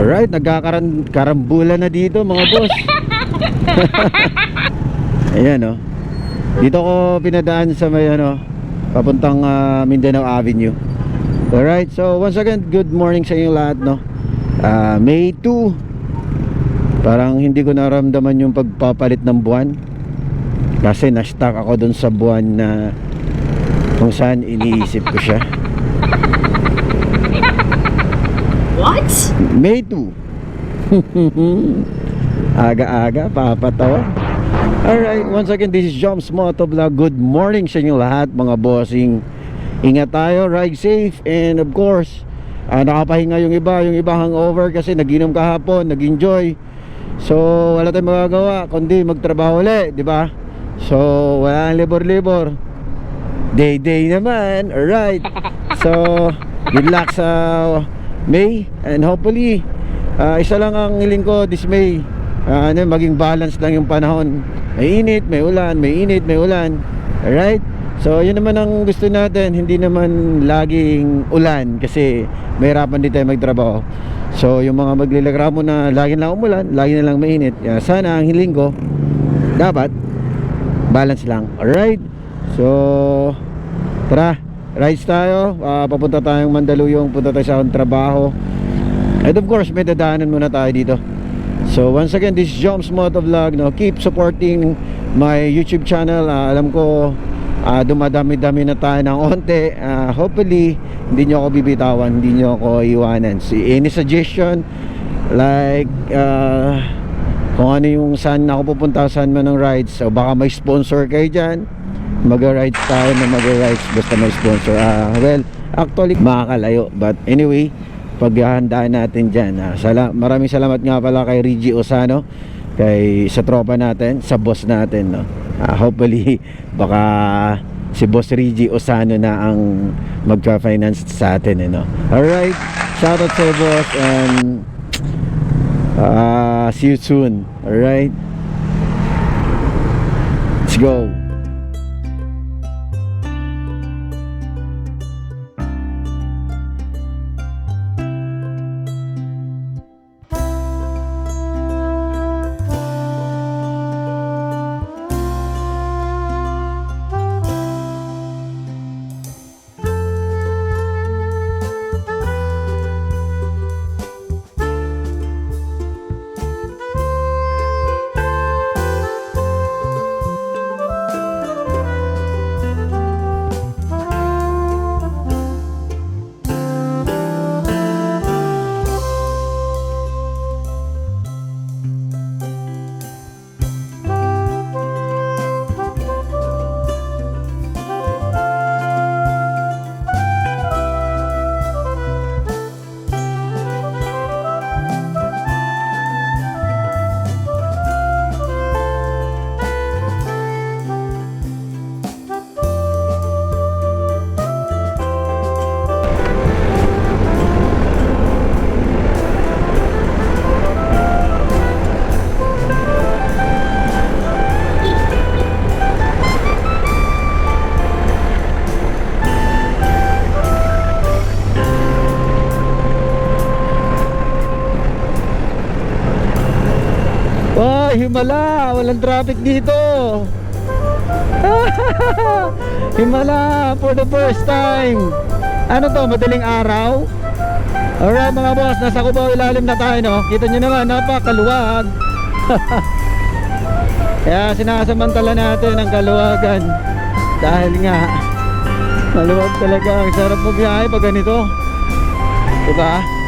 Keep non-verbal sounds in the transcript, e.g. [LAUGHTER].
Alright, nagkakarambulan na dito mga boss. [LAUGHS] Ayan oh. Dito ko pinadaan sa may ano, papuntang ah, Mindanao Avenue. Alright, so once again, good morning sa inyo lahat no. Ah, May 2. Parang hindi ko naramdaman yung pagpapalit ng buwan. Kasi na-stuck ako dun sa buwan na kung saan iniisip ko siya. [LAUGHS] May 2. [LAUGHS] Aga-aga, papatawa. Alright, once again, this is Joms Motovlog. Good morning sa inyo lahat, mga bossing. Ingat tayo, ride safe, and of course, ah, nakapahinga yung iba, yung iba hangover kasi naginom kahapon, nag-enjoy. So, wala tayong magagawa, kundi magtrabaho ulit, di ba? So, wala nang libor-libor. Day-day naman, alright. So, good luck sa May, and hopefully, ah, isa lang ang hiling ko this May. Ah, ano, maging balance lang yung panahon. May init, may ulan, may init, may ulan. Alright? So, yun naman ang gusto natin. Hindi naman laging ulan kasi mahirapan din tayo magtrabaho. So, yung mga maglilagramo na lagi lang umulan, lagi na lang mainit. Yeah, sana ang hiling ko, dapat, balance lang. Alright? So, tara, rides tayo. Ah, papunta tayong Mandaluyong, punta tayo sa akong trabaho. And of course, may dadaanan muna tayo dito. So once again, this is Joms Motovlog. No? Keep supporting my YouTube channel. Ah, alam ko ah, dumadami-dami na tayo ng onte. Ah, hopefully, hindi nyo ako bibitawan, hindi nyo ako iwanan. Si any suggestion, like ah, kung ano yung saan ako pupunta, saan man ng rides. So baka may sponsor kayo dyan. Mag-rides tayo na mag-rides basta may sponsor. Ah, well, actually, makakalayo. But anyway, paghahandaan natin dyan. Ah, sala maraming salamat nga pala kay Reggie Osano, kay sa tropa natin, sa boss natin. No? Ah, hopefully, [LAUGHS] baka si Boss Reggie Osano na ang magpa-finance sa atin. Eh, no? Alright, shoutout sa boss and ah, see you soon. Alright, let's go. Himala! Walang traffic dito! [LAUGHS] himala for the first time! Ano to, madaling araw? Alright mga boss, nasa Cubao ilalim na tayo no? Kita nyo naman, napakaluwag! [LAUGHS] Kaya sinasamantala natin ang kaluwagan Dahil nga Maluwag talaga, ang sarap magbiyahe pag ganito Diba?